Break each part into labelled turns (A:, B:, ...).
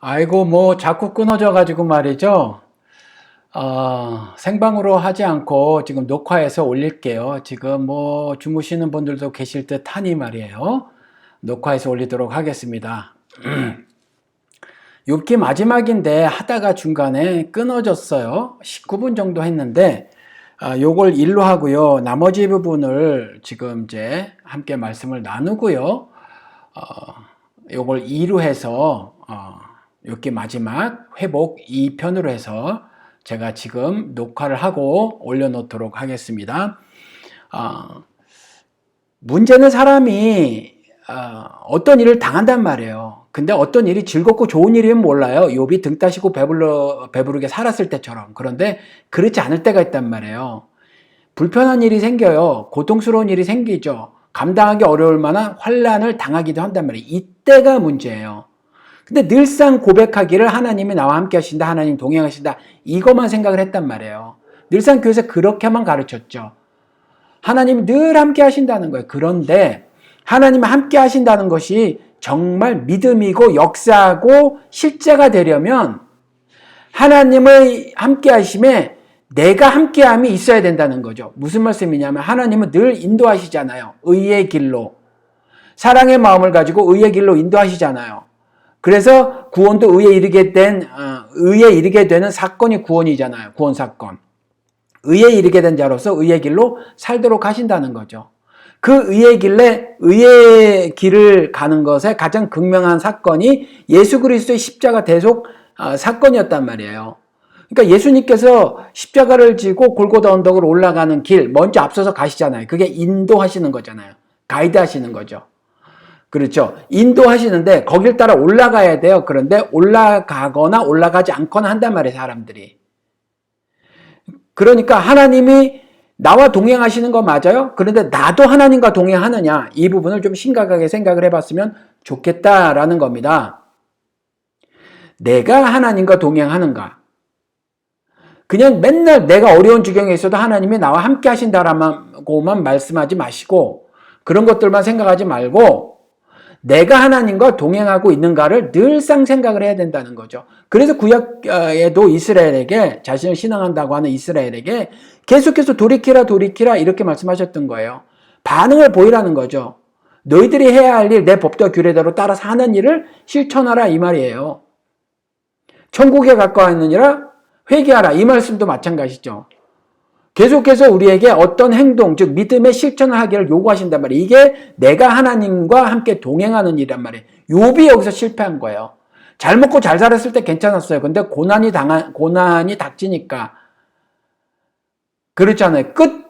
A: 아이고, 뭐, 자꾸 끊어져 가지고 말이죠. 어, 생방으로 하지 않고 지금 녹화해서 올릴게요. 지금 뭐, 주무시는 분들도 계실 듯 하니 말이에요. 녹화해서 올리도록 하겠습니다. 욥기 마지막인데 하다가 중간에 끊어졌어요. 19분 정도 했는데, 아, 요걸 일로 하고요. 나머지 부분을 지금 이제 함께 말씀을 나누고요. 어, 요걸 2로 해서, 어, 이렇게 마지막 회복 2편으로 해서 제가 지금 녹화를 하고 올려놓도록 하겠습니다. 어, 문제는 사람이 어, 떤 일을 당한단 말이에요. 근데 어떤 일이 즐겁고 좋은 일이면 몰라요. 욥이 등 따시고 배불러 배부르게 살았을 때처럼. 그런데 그렇지 않을 때가 있단 말이에요. 불편한 일이 생겨요. 고통스러운 일이 생기죠. 감당하기 어려울 만한 환란을 당하기도 한단 말이에요. 이때가 문제예요. 근데 늘상 고백하기를 하나님이 나와 함께 하신다, 하나님 동행하신다, 이것만 생각을 했단 말이에요. 늘상 교회에서 그렇게만 가르쳤죠. 하나님 늘 함께 하신다는 거예요. 그런데 하나님 함께 하신다는 것이 정말 믿음이고 역사하고 실제가 되려면 하나님의 함께 하심에 내가 함께함이 있어야 된다는 거죠. 무슨 말씀이냐면 하나님은 늘 인도하시잖아요. 의의 길로. 사랑의 마음을 가지고 의의 길로 인도하시잖아요. 그래서 구원도 의에 이르게 된 어, 의에 이르게 되는 사건이 구원이잖아요. 구원 사건. 의에 이르게 된 자로서 의의 길로 살도록 하신다는 거죠. 그 의의 길에 의의 길을 가는 것에 가장 극명한 사건이 예수 그리스도의 십자가 대속 어, 사건이었단 말이에요. 그러니까 예수님께서 십자가를 지고 골고다 언덕을 올라가는 길 먼저 앞서서 가시잖아요. 그게 인도하시는 거잖아요. 가이드 하시는 거죠. 그렇죠. 인도하시는데 거길 따라 올라가야 돼요. 그런데 올라가거나 올라가지 않거나 한단 말이에요, 사람들이. 그러니까 하나님이 나와 동행하시는 거 맞아요? 그런데 나도 하나님과 동행하느냐? 이 부분을 좀 심각하게 생각을 해봤으면 좋겠다라는 겁니다. 내가 하나님과 동행하는가? 그냥 맨날 내가 어려운 지경에 있어도 하나님이 나와 함께 하신다라고만 말씀하지 마시고 그런 것들만 생각하지 말고 내가 하나님과 동행하고 있는가를 늘상 생각을 해야 된다는 거죠. 그래서 구약에도 이스라엘에게 자신을 신앙한다고 하는 이스라엘에게 계속해서 돌이키라 돌이키라 이렇게 말씀하셨던 거예요. 반응을 보이라는 거죠. 너희들이 해야 할 일, 내 법도와 규례대로 따라서 하는 일을 실천하라 이 말이에요. 천국에 가까워 있느니라 회개하라 이 말씀도 마찬가지죠. 계속해서 우리에게 어떤 행동, 즉 믿음의 실천을 하기를 요구하신단 말이에요. 이게 내가 하나님과 함께 동행하는 일이란 말이에요. 욥이 여기서 실패한 거예요. 잘 먹고 잘 살았을 때 괜찮았어요. 근데 고난이 당한 고난이 닥치니까 그렇잖아요. 끝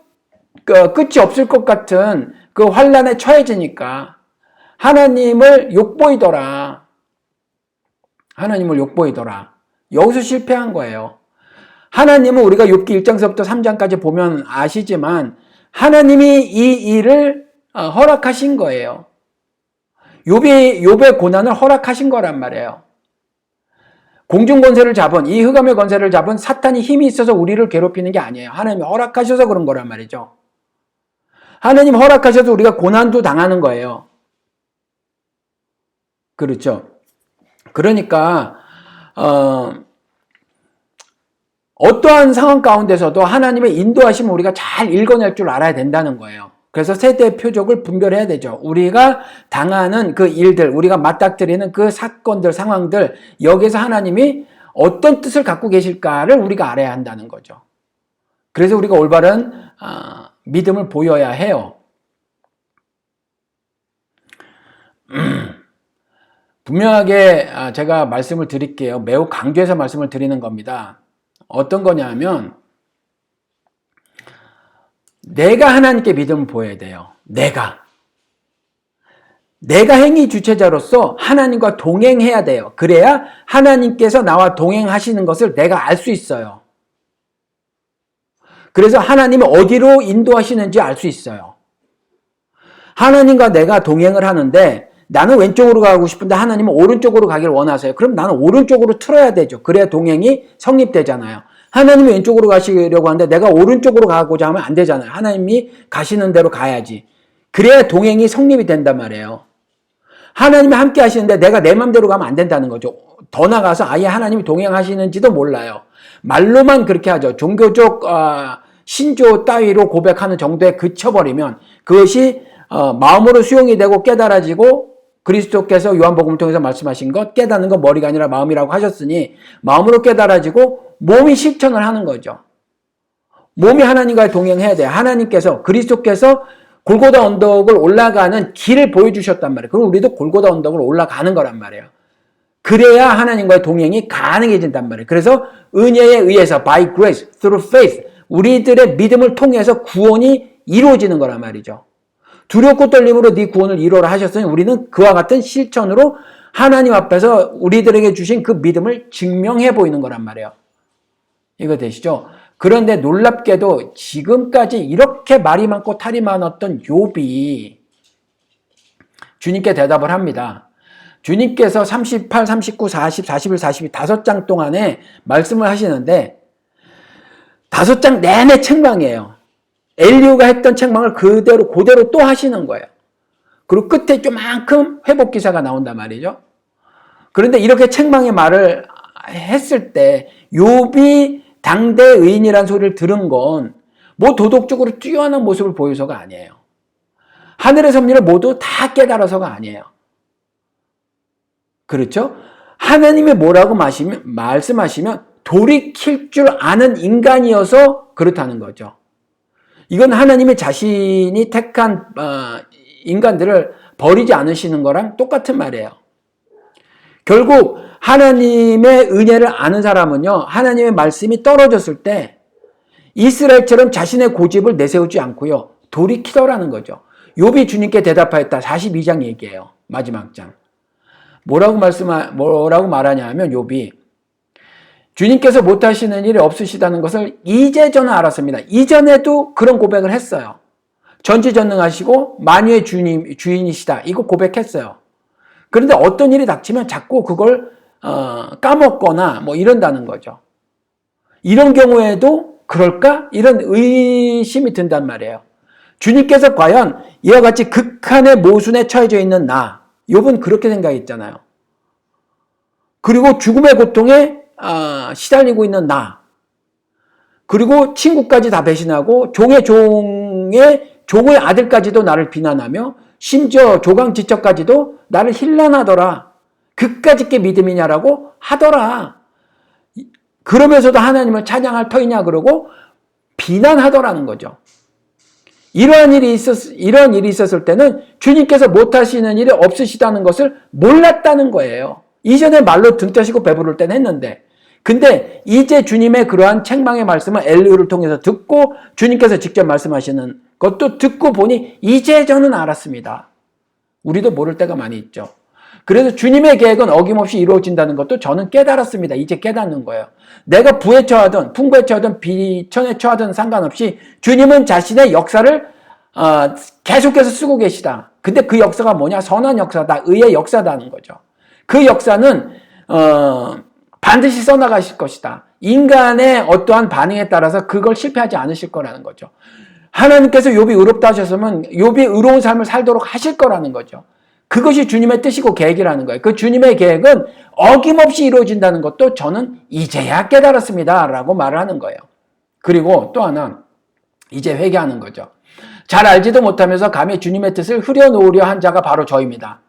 A: 그, 끝이 없을 것 같은 그 환란에 처해지니까 하나님을 욕보이더라. 하나님을 욕보이더라. 여기서 실패한 거예요. 하나님은 우리가 욥기 1장서부터 3장까지 보면 아시지만 하나님이 이 일을 어, 허락하신 거예요. 욥이 욥의 고난을 허락하신 거란 말이에요. 공중 권세를 잡은 이 흑암의 권세를 잡은 사탄이 힘이 있어서 우리를 괴롭히는 게 아니에요. 하나님이 허락하셔서 그런 거란 말이죠. 하나님 허락하셔서 우리가 고난도 당하는 거예요. 그렇죠. 그러니까 어, 어떠한 상황 가운데서도 하나님의 인도하심을 우리가 잘 읽어낼 줄 알아야 된다는 거예요. 그래서 세대 표적을 분별해야 되죠. 우리가 당하는 그 일들, 우리가 맞닥뜨리는 그 사건들, 상황들, 여기서 하나님이 어떤 뜻을 갖고 계실까를 우리가 알아야 한다는 거죠. 그래서 우리가 올바른 아, 믿음을 보여야 해요. 분명하게 아, 제가 말씀을 드릴게요. 매우 강조해서 말씀을 드리는 겁니다. 어떤 거냐면 내가 하나님께 믿음을 보여야 돼요. 내가. 내가 행위 주체자로서 하나님과 동행해야 돼요. 그래야 하나님께서 나와 동행하시는 것을 내가 알 수 있어요. 그래서 하나님이 어디로 인도하시는지 알 수 있어요. 하나님과 내가 동행을 하는데 나는 왼쪽으로 가고 싶은데 하나님은 오른쪽으로 가길 원하세요. 그럼 나는 오른쪽으로 틀어야 되죠. 그래야 동행이 성립되잖아요. 하나님이 왼쪽으로 가시려고 하는데 내가 오른쪽으로 가고자 하면 안 되잖아요. 하나님이 가시는 대로 가야지. 그래야 동행이 성립이 된단 말이에요. 하나님이 함께 하시는데 내가 내 맘대로 가면 안 된다는 거죠. 더 나가서 아예 하나님이 동행하시는지도 몰라요. 말로만 그렇게 하죠. 종교적 어, 신조 따위로 고백하는 정도에 그쳐버리면 그것이 어, 마음으로 수용이 되고 깨달아지고 그리스도께서 요한복음을 통해서 말씀하신 것 깨닫는 건 머리가 아니라 마음이라고 하셨으니 마음으로 깨달아지고 몸이 실천을 하는 거죠. 몸이 하나님과 동행해야 돼요. 하나님께서 그리스도께서 골고다 언덕을 올라가는 길을 보여주셨단 말이에요. 그럼 우리도 골고다 언덕을 올라가는 거란 말이에요. 그래야 하나님과의 동행이 가능해진단 말이에요. 그래서 은혜에 의해서 by grace, through faith 우리들의 믿음을 통해서 구원이 이루어지는 거란 말이죠. 두렵고 떨림으로 네 구원을 이루어라 하셨으니 우리는 그와 같은 실천으로 하나님 앞에서 우리들에게 주신 그 믿음을 증명해 보이는 거란 말이에요. 이거 되시죠? 그런데 놀랍게도 지금까지 이렇게 말이 많고 탈이 많았던 욥이 주님께 대답을 합니다. 주님께서 38, 39, 40, 41, 42 다섯 장 동안에 말씀을 하시는데 다섯 장 내내 책망이에요. 엘리우가 했던 책망을 그대로 그대로 또 하시는 거예요. 그리고 끝에 좀만큼 회복 기사가 나온단 말이죠. 그런데 이렇게 책망의 말을 했을 때 욥이 당대 의인이란 소리를 들은 건 뭐 도덕적으로 뛰어난 모습을 보여서가 아니에요. 하늘의 섭리를 모두 다 깨달아서가 아니에요. 그렇죠? 하나님이 뭐라고 마시면, 말씀하시면 돌이킬 줄 아는 인간이어서 그렇다는 거죠. 이건 하나님의 자신이 택한 어, 인간들을 버리지 않으시는 거랑 똑같은 말이에요. 결국 하나님의 은혜를 아는 사람은요, 하나님의 말씀이 떨어졌을 때 이스라엘처럼 자신의 고집을 내세우지 않고요, 돌이키더라는 거죠. 욥이 주님께 대답하였다. 42장 얘기예요. 마지막 장. 뭐라고 말씀 뭐라고 말하냐 하면 욥이 주님께서 못하시는 일이 없으시다는 것을 이제 저는 알았습니다. 이전에도 그런 고백을 했어요. 전지전능하시고 만유의 주님, 주인이시다. 이거 고백했어요. 그런데 어떤 일이 닥치면 자꾸 그걸 어, 까먹거나 뭐 이런다는 거죠. 이런 경우에도 그럴까? 이런 의심이 든단 말이에요. 주님께서 과연 이와 같이 극한의 모순에 처해져 있는 나, 욥은 그렇게 생각했잖아요. 그리고 죽음의 고통에 아, 시달리고 있는 나, 그리고 친구까지 다 배신하고 종의 종의 종의 아들까지도 나를 비난하며 심지어 조강지처까지도 나를 힐난하더라. 그까짓 게 믿음이냐라고 하더라. 그러면서도 하나님을 찬양할 터이냐 그러고 비난하더라는 거죠. 이러한 일이 있었, 이런 일이 있었을 때는 주님께서 못하시는 일이 없으시다는 것을 몰랐다는 거예요. 이전에 말로 등 떠시고 배부를 땐 했는데. 근데 이제 주님의 그러한 책망의 말씀을 엘리우를 통해서 듣고 주님께서 직접 말씀하시는 것도 듣고 보니 이제 저는 알았습니다. 우리도 모를 때가 많이 있죠. 그래서 주님의 계획은 어김없이 이루어진다는 것도 저는 깨달았습니다. 이제 깨닫는 거예요. 내가 부에 처하든 풍부에 처하든 비천에 처하든 상관없이 주님은 자신의 역사를 어, 계속해서 쓰고 계시다. 근데 그 역사가 뭐냐? 선한 역사다. 의의 역사다는 거죠. 그 역사는 어, 반드시 써나가실 것이다. 인간의 어떠한 반응에 따라서 그걸 실패하지 않으실 거라는 거죠. 하나님께서 욥이 의롭다 하셨으면 욥이 의로운 삶을 살도록 하실 거라는 거죠. 그것이 주님의 뜻이고 계획이라는 거예요. 그 주님의 계획은 어김없이 이루어진다는 것도 저는 이제야 깨달았습니다. 라고 말을 하는 거예요. 그리고 또 하나, 이제 회개하는 거죠. 잘 알지도 못하면서 감히 주님의 뜻을 흐려놓으려 한 자가 바로 저입니다.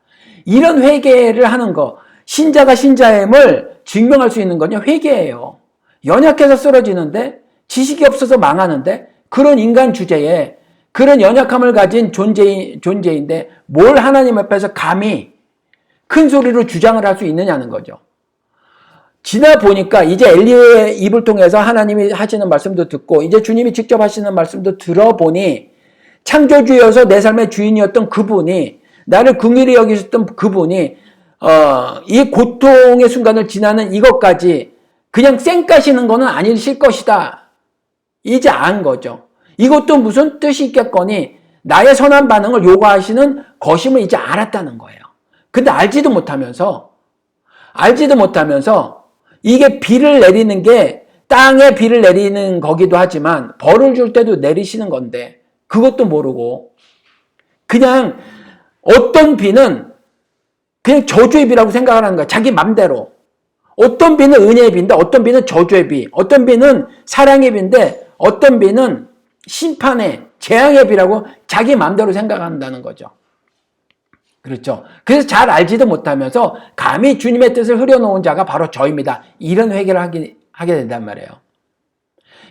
A: 이런 회개를 하는 거, 신자가 신자임을 증명할 수 있는 건요, 회개예요. 연약해서 쓰러지는데, 지식이 없어서 망하는데, 그런 인간 주제에 그런 연약함을 가진 존재, 존재인데 뭘 하나님 앞에서 감히 큰 소리로 주장을 할 수 있느냐는 거죠. 지나 보니까 이제 엘리의 입을 통해서 하나님이 하시는 말씀도 듣고 이제 주님이 직접 하시는 말씀도 들어보니 창조주여서 내 삶의 주인이었던 그분이 나를 긍휼히 여기셨던 그분이 어, 이 고통의 순간을 지나는 이것까지 그냥 쌩까시는 거는 아니실 것이다. 이제 안 거죠. 이것도 무슨 뜻이 있겠거니 나의 선한 반응을 요구하시는 것임을 이제 알았다는 거예요. 근데 알지도 못하면서 알지도 못하면서 이게 비를 내리는 게 땅에 비를 내리는 거기도 하지만 벌을 줄 때도 내리시는 건데 그것도 모르고 그냥 어떤 비는 그냥 저주의 비라고 생각을 하는 거야. 자기 맘대로. 어떤 비는 은혜의 비인데 어떤 비는 저주의 비, 어떤 비는 사랑의 비인데 어떤 비는 심판의 재앙의 비라고 자기 맘대로 생각한다는 거죠. 그렇죠. 그래서 잘 알지도 못하면서 감히 주님의 뜻을 흐려놓은 자가 바로 저입니다. 이런 회개를 하게, 하게 된단 말이에요.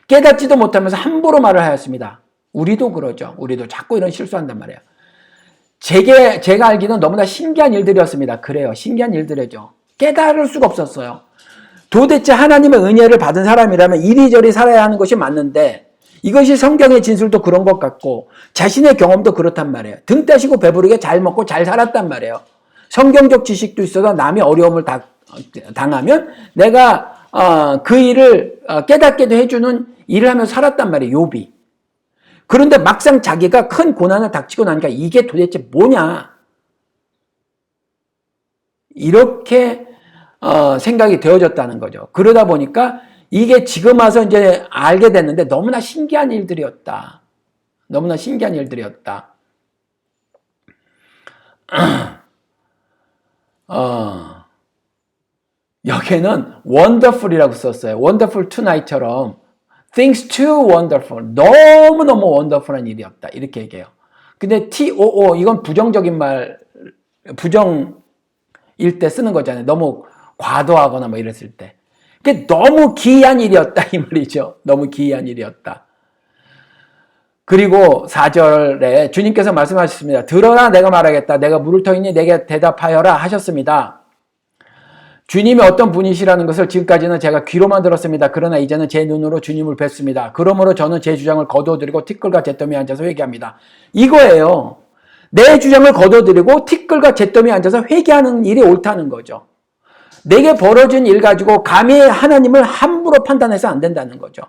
A: 깨닫지도 못하면서 함부로 말을 하였습니다. 우리도 그러죠. 우리도 자꾸 이런 실수한단 말이에요. 제게, 제가 알기는 너무나 신기한 일들이었습니다. 그래요. 신기한 일들이죠. 깨달을 수가 없었어요. 도대체 하나님의 은혜를 받은 사람이라면 이리저리 살아야 하는 것이 맞는데 이것이 성경의 진술도 그런 것 같고 자신의 경험도 그렇단 말이에요. 등 떼시고 배부르게 잘 먹고 잘 살았단 말이에요. 성경적 지식도 있어서 남이 어려움을 다, 당하면 내가 어, 그 일을 어, 깨닫게도 해주는 일을 하면서 살았단 말이에요. 요비. 그런데 막상 자기가 큰 고난을 닥치고 나니까 이게 도대체 뭐냐? 이렇게 어, 생각이 되어졌다는 거죠. 그러다 보니까 이게 지금 와서 이제 알게 됐는데 너무나 신기한 일들이었다. 너무나 신기한 일들이었다. 어, 여기에는 wonderful이라고 썼어요. wonderful tonight처럼 things too wonderful. 너무너무 wonderful한 일이었다. 이렇게 얘기해요. 근데 TOO 이건 부정적인 말 부정일 때 쓰는 거잖아요. 너무 과도하거나 뭐 이랬을 때. 그게 너무 기이한 일이었다 이 말이죠. 너무 기이한 일이었다. 그리고 4절에 주님께서 말씀하셨습니다. 들어라 내가 말하겠다. 내가 물을 터이니 내게 대답하여라 하셨습니다. 주님이 어떤 분이시라는 것을 지금까지는 제가 귀로만 들었습니다. 그러나 이제는 제 눈으로 주님을 뵀습니다. 그러므로 저는 제 주장을 거둬들이고 티끌과 잿더미에 앉아서 회개합니다. 이거예요. 내 주장을 거둬들이고 티끌과 잿더미에 앉아서 회개하는 일이 옳다는 거죠. 내게 벌어진 일 가지고 감히 하나님을 함부로 판단해서 안 된다는 거죠.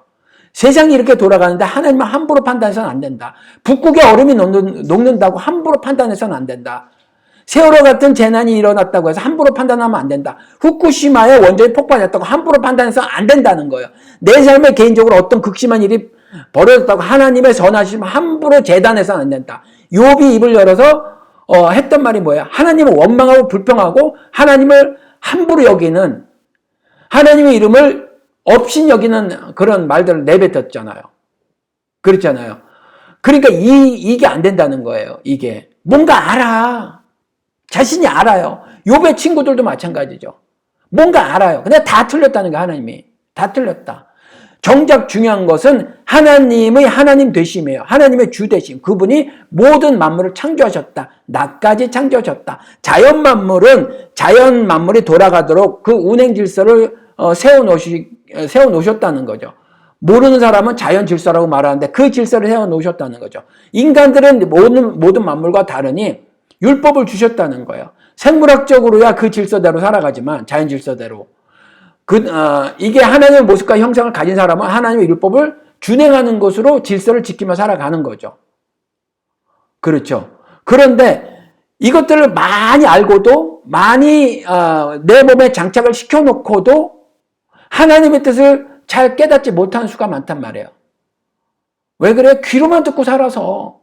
A: 세상이 이렇게 돌아가는데 하나님을 함부로 판단해서는 안 된다. 북극에 얼음이 녹는, 다고 함부로 판단해서는 안 된다. 세월호 같은 재난이 일어났다고 해서 함부로 판단하면 안 된다. 후쿠시마에 원전이 폭발했다고 함부로 판단해서는 안 된다는 거예요. 내 삶에 개인적으로 어떤 극심한 일이 벌어졌다고 하나님의 선하심 함부로 재단해서는 안 된다. 욥이 입을 열어서 어, 했던 말이 뭐야? 하나님을 원망하고 불평하고 하나님을 함부로 여기는 하나님의 이름을 없인 여기는 그런 말들을 내뱉었잖아요. 그렇잖아요. 그러니까 이, 이게 안 된다는 거예요. 이게. 뭔가 알아. 자신이 알아요. 요배 친구들도 마찬가지죠. 뭔가 알아요. 근데 다 틀렸다는 거 하나님이. 다 틀렸다. 정작 중요한 것은 하나님의 하나님 되심이에요. 하나님의 주 되심. 그분이 모든 만물을 창조하셨다. 나까지 창조하셨다. 자연 만물은 자연 만물이 돌아가도록 그 운행 질서를 어, 세워 놓으시 세워 놓으셨다는 거죠. 모르는 사람은 자연 질서라고 말하는데 그 질서를 세워 놓으셨다는 거죠. 인간들은 모든 모든 만물과 다르니 율법을 주셨다는 거예요. 생물학적으로야 그 질서대로 살아가지만 자연 질서대로 그, 어, 이게 하나님의 모습과 형상을 가진 사람은 하나님의 율법을 준행하는 것으로 질서를 지키며 살아가는 거죠. 그렇죠. 그런데 이것들을 많이 알고도 많이 어, 내 몸에 장착을 시켜놓고도 하나님의 뜻을 잘 깨닫지 못하는 수가 많단 말이에요. 왜 그래? 귀로만 듣고 살아서.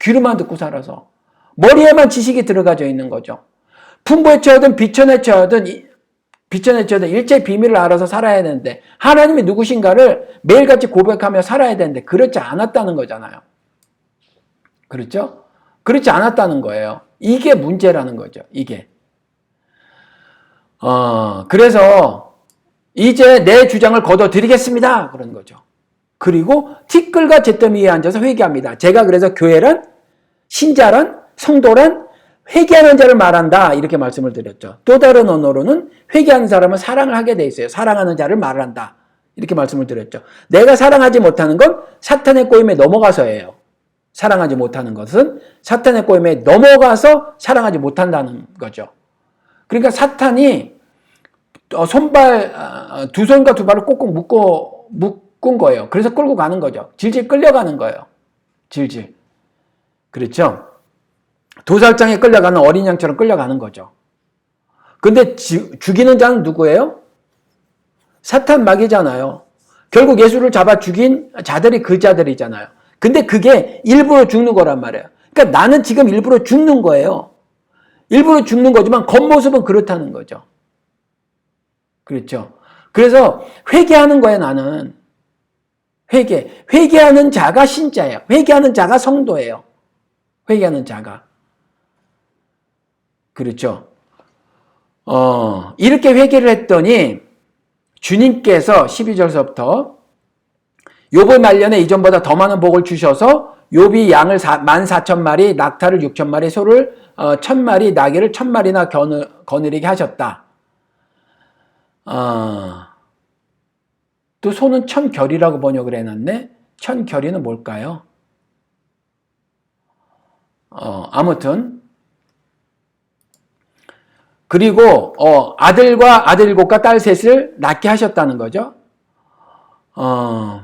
A: 귀로만 듣고 살아서. 머리에만 지식이 들어가져 있는 거죠. 풍부에 처하든 비천에 처하든 비춰내쳐도 일제 비밀을 알아서 살아야 되는데 하나님이 누구신가를 매일같이 고백하며 살아야 되는데 그렇지 않았다는 거잖아요. 그렇죠? 그렇지 않았다는 거예요. 이게 문제라는 거죠. 이게. 어, 그래서 이제 내 주장을 거둬드리겠습니다. 그런 거죠. 그리고 티끌과 잿더미에 앉아서 회개합니다. 제가 그래서 교회란 신자란 성도란 회개하는 자를 말한다 이렇게 말씀을 드렸죠. 또 다른 언어로는 회개하는 사람은 사랑을 하게 돼 있어요. 사랑하는 자를 말한다 이렇게 말씀을 드렸죠. 내가 사랑하지 못하는 건 사탄의 꼬임에 넘어가서예요. 사랑하지 못하는 것은 사탄의 꼬임에 넘어가서 사랑하지 못한다는 거죠. 그러니까 사탄이 어, 손발 어, 두 손과 두 발을 꼭꼭 묶어 묶은 거예요. 그래서 끌고 가는 거죠. 질질 끌려가는 거예요. 질질. 그렇죠? 도살장에 끌려가는 어린 양처럼 끌려가는 거죠. 근데 죽이는 자는 누구예요? 사탄 마귀잖아요. 결국 예수를 잡아 죽인 자들이 그 자들이잖아요. 근데 그게 일부러 죽는 거란 말이에요. 그러니까 나는 지금 일부러 죽는 거예요. 일부러 죽는 거지만 겉모습은 그렇다는 거죠. 그렇죠. 그래서 회개하는 거예요, 나는. 회개. 회개하는 자가 신자예요. 회개하는 자가 성도예요. 회개하는 자가. 그렇죠. 어, 이렇게 회개를 했더니 주님께서 12절서부터 욥을 말년에 이전보다 더 많은 복을 주셔서 욥이 양을 14,000마리, 낙타를 6,000마리, 소를 1,000마리, 나귀를 1,000마리나 거느리게 하셨다. 어, 또 소는 천결이라고 번역을 해놨네. 천결이는 뭘까요? 어, 아무튼 그리고 어, 아들과 아들곡과 딸 셋을 낳게 하셨다는 거죠. 어,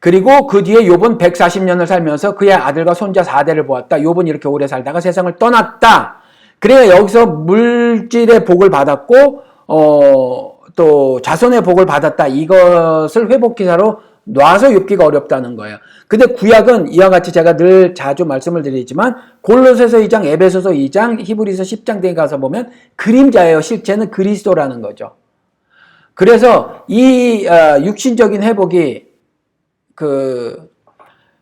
A: 그리고 그 뒤에 욥은 140년을 살면서 그의 아들과 손자 4대를 보았다. 욥은 이렇게 오래 살다가 세상을 떠났다. 그래야 여기서 물질의 복을 받았고 어, 또 자손의 복을 받았다. 이것을 회복 기사로 놔서 욥기가 어렵다는 거예요. 근데 구약은 이와 같이 제가 늘 자주 말씀을 드리지만 골로새서 2장, 에베소서 2장, 히브리서 10장 등에 가서 보면 그림자예요. 실제는 그리스도라는 거죠. 그래서 이 어, 육신적인 회복이 그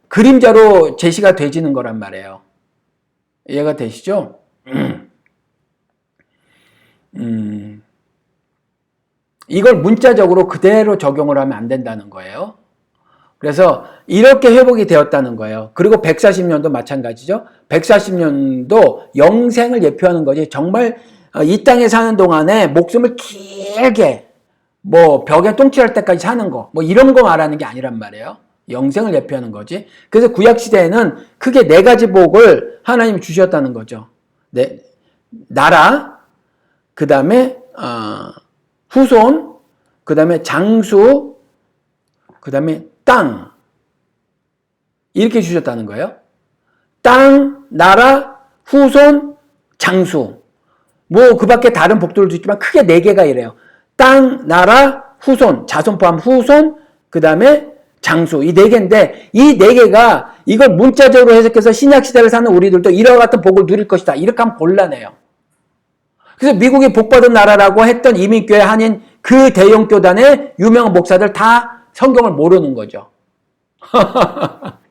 A: 그림자로 제시가 되지는 거란 말이에요. 이해가 되시죠? 음, 이걸 문자적으로 그대로 적용을 하면 안 된다는 거예요. 그래서 이렇게 회복이 되었다는 거예요. 그리고 140년도 마찬가지죠. 140년도 영생을 예표하는 거지. 정말 어, 이 땅에 사는 동안에 목숨을 길게 뭐 벽에 똥칠할 때까지 사는 거, 뭐 이런 거 말하는 게 아니란 말이에요. 영생을 예표하는 거지. 그래서 구약 시대에는 크게 네 가지 복을 하나님이 주셨다는 거죠. 네, 나라, 그 다음에 어, 후손, 그 다음에 장수, 그 다음에 땅. 이렇게 주셨다는 거예요. 땅, 나라, 후손, 장수. 뭐, 그 밖에 다른 복들도 있지만 크게 네 개가 이래요. 땅, 나라, 후손, 자손 포함 후손, 그 다음에 장수. 이 네 개인데, 이 네 개가 이걸 문자적으로 해석해서 신약 시대를 사는 우리들도 이와 같은 복을 누릴 것이다. 이렇게 하면 곤란해요. 그래서 미국이 복받은 나라라고 했던 이민교회 한인 그 대형 교단의 유명한 목사들 다 성경을 모르는 거죠.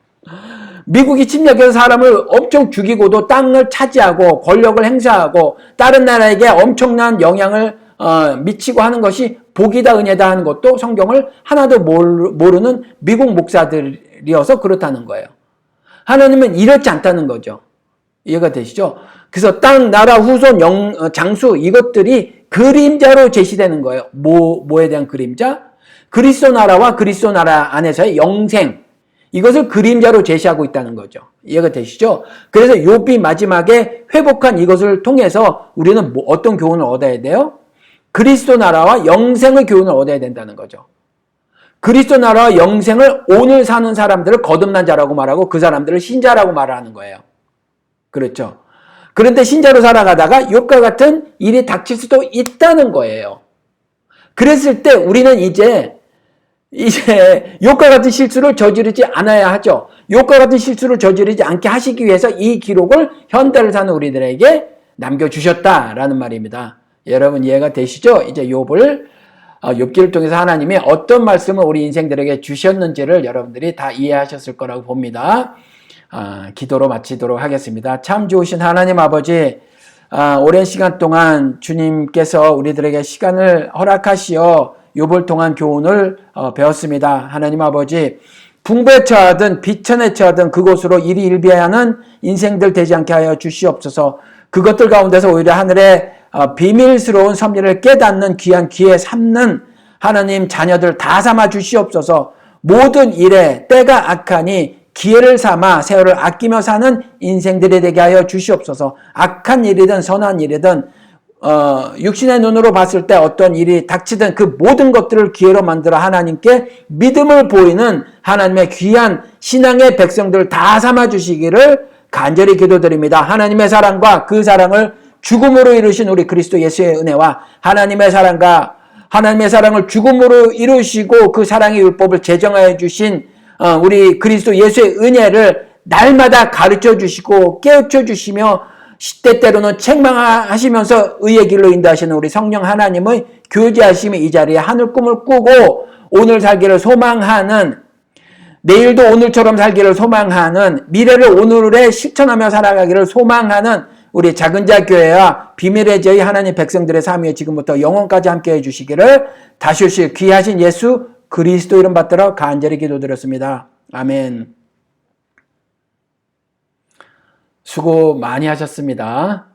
A: 미국이 침략해서 사람을 엄청 죽이고도 땅을 차지하고 권력을 행사하고 다른 나라에게 엄청난 영향을 어, 미치고 하는 것이 복이다 은혜다 하는 것도 성경을 하나도 모르는 미국 목사들이어서 그렇다는 거예요. 하나님은 이렇지 않다는 거죠. 이해가 되시죠? 그래서 땅, 나라, 후손, 영, 어, 장수 이것들이 그림자로 제시되는 거예요. 뭐, 뭐에 대한 그림자? 그리스도 나라와 그리스도 나라 안에서의 영생 이것을 그림자로 제시하고 있다는 거죠. 이해가 되시죠? 그래서 욥이 마지막에 회복한 이것을 통해서 우리는 뭐 어떤 교훈을 얻어야 돼요? 그리스도 나라와 영생의 교훈을 얻어야 된다는 거죠. 그리스도 나라와 영생을 오늘 사는 사람들을 거듭난 자라고 말하고 그 사람들을 신자라고 말하는 거예요. 그렇죠. 그런데 신자로 살아가다가 욥과 같은 일이 닥칠 수도 있다는 거예요. 그랬을 때 우리는 이제 이제 욕과 같은 실수를 저지르지 않아야 하죠. 욕과 같은 실수를 저지르지 않게 하시기 위해서 이 기록을 현대를 사는 우리들에게 남겨주셨다라는 말입니다. 여러분 이해가 되시죠? 이제 욥을 어, 욥기를 통해서 하나님이 어떤 말씀을 우리 인생들에게 주셨는지를 여러분들이 다 이해하셨을 거라고 봅니다. 아, 기도로 마치도록 하겠습니다. 참 좋으신 하나님 아버지, 아, 오랜 시간 동안 주님께서 우리들에게 시간을 허락하시어 욥을 통한 교훈을 어, 배웠습니다. 하나님 아버지 풍부에 처하든 비천에 처하든 그곳으로 일이 일비하는 인생들 되지 않게 하여 주시옵소서. 그것들 가운데서 오히려 하늘의 어, 비밀스러운 섭리를 깨닫는 귀한 기회 삼는 하나님 자녀들 다 삼아 주시옵소서. 모든 일에 때가 악하니 기회를 삼아 세월을 아끼며 사는 인생들이 되게 하여 주시옵소서. 악한 일이든 선한 일이든 어, 육신의 눈으로 봤을 때 어떤 일이 닥치든 그 모든 것들을 기회로 만들어 하나님께 믿음을 보이는 하나님의 귀한 신앙의 백성들 다 삼아 주시기를 간절히 기도드립니다. 하나님의 사랑과 그 사랑을 죽음으로 이루신 우리 그리스도 예수의 은혜와 하나님의 사랑과 하나님의 사랑을 죽음으로 이루시고 그 사랑의 율법을 제정하여 주신 어, 우리 그리스도 예수의 은혜를 날마다 가르쳐 주시고 깨우쳐 주시며 때때로는 책망하시면서 의의 길로 인도하시는 우리 성령 하나님의 교제하심이 이 자리에 하늘 꿈을 꾸고 오늘 살기를 소망하는 내일도 오늘처럼 살기를 소망하는 미래를 오늘에 실천하며 살아가기를 소망하는 우리 작은 자 교회와 비밀의 저희 하나님 백성들의 삶 위에 지금부터 영원까지 함께 해주시기를 다시 오실 귀하신 예수 그리스도 이름 받들어 간절히 기도드렸습니다. 아멘. 수고 많이 하셨습니다.